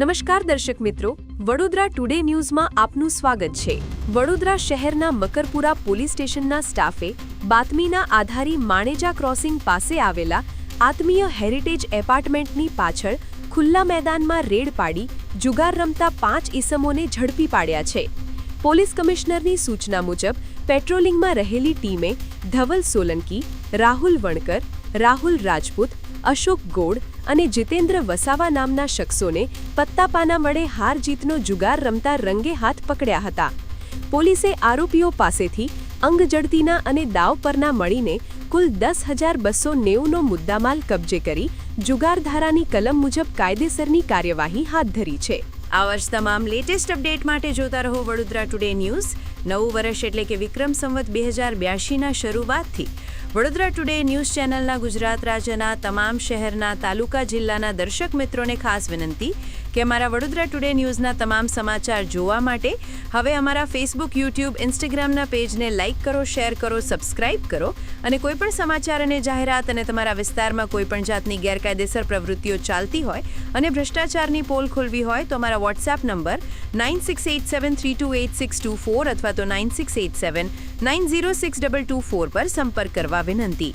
નમસ્કાર દર્શક મિત્રો, વડોદરા ટુડે ન્યૂઝમાં આપનું સ્વાગત છે. વડોદરા શહેરના મકરપુરા પોલીસ સ્ટેશનના સ્ટાફે બાતમીના આધારી માણેજા ક્રોસિંગ પાસે આવેલા આત્મીય હેરિટેજ એપાર્ટમેન્ટની પાછળ ખુલ્લા મેદાનમાં રેડ પાડી જુગાર રમતા પાંચ ઈસમોને ઝડપી પાડ્યા છે. પોલીસ કમિશનરની સૂચના મુજબ, પેટ્રોલિંગમાં રહેલી ટીમે ધવલ સોલંકી, રાહુલ વણકર, રાહુલ રાજપૂત અશોક ગોડ અને જીતેન્દ્ર વસાવા નામના શખ્સોને પત્તાપાના વડે હાર જીતનો જુગાર રમતા રંગે હાથ પકડ્યા હતા. પોલીસે આરોપીઓ પાસેથી અંગજડતીના અને દાવ પરના મળીને કુલ દસ હજાર બસો નેવુંનો મુદ્દામાલ કબજે કરી જુગારધારાની કલમ મુજબ કાયદેસરની કાર્યવાહી હાથ ધરી છે. આ વર્ષ તમામ લેટેસ્ટ અપડેટ માટે જોતા રહો વડોદરા ટુડે ન્યૂઝ. નવું વર્ષ એટલે કે વિક્રમ સંવત બે હજાર બ્યાસીના શરૂઆતથી વડોદરા ટુડે ન્યૂઝ ચેનલના ગુજરાત રાજ્યના તમામ શહેરના તાલુકા જિલ્લાના દર્શક મિત્રોને ખાસ વિનંતી કે અમારા વડોદરા ટુડે ન્યૂઝના તમામ સમાચાર જોવા માટે હવે અમારા ફેસબુક યુટ્યુબ ઇન્સ્ટાગ્રામના પેજને લાઇક કરો શેર કરો સબસ્ક્રાઇબ કરો અને કોઈપણ સમાચાર અને જાહેરાત અને તમારા વિસ્તારમાં કોઈપણ જાતની ગેરકાયદેસર પ્રવૃત્તિઓ ચાલતી હોય અને ભ્રષ્ટાચારની પોલ ખોલવી હોય તો અમારા WhatsApp number nine six eight seven three two eight six two four અથવા તો nine six eight seven nine zero six double two four પર સંપર્ક કરવા વિનંતી.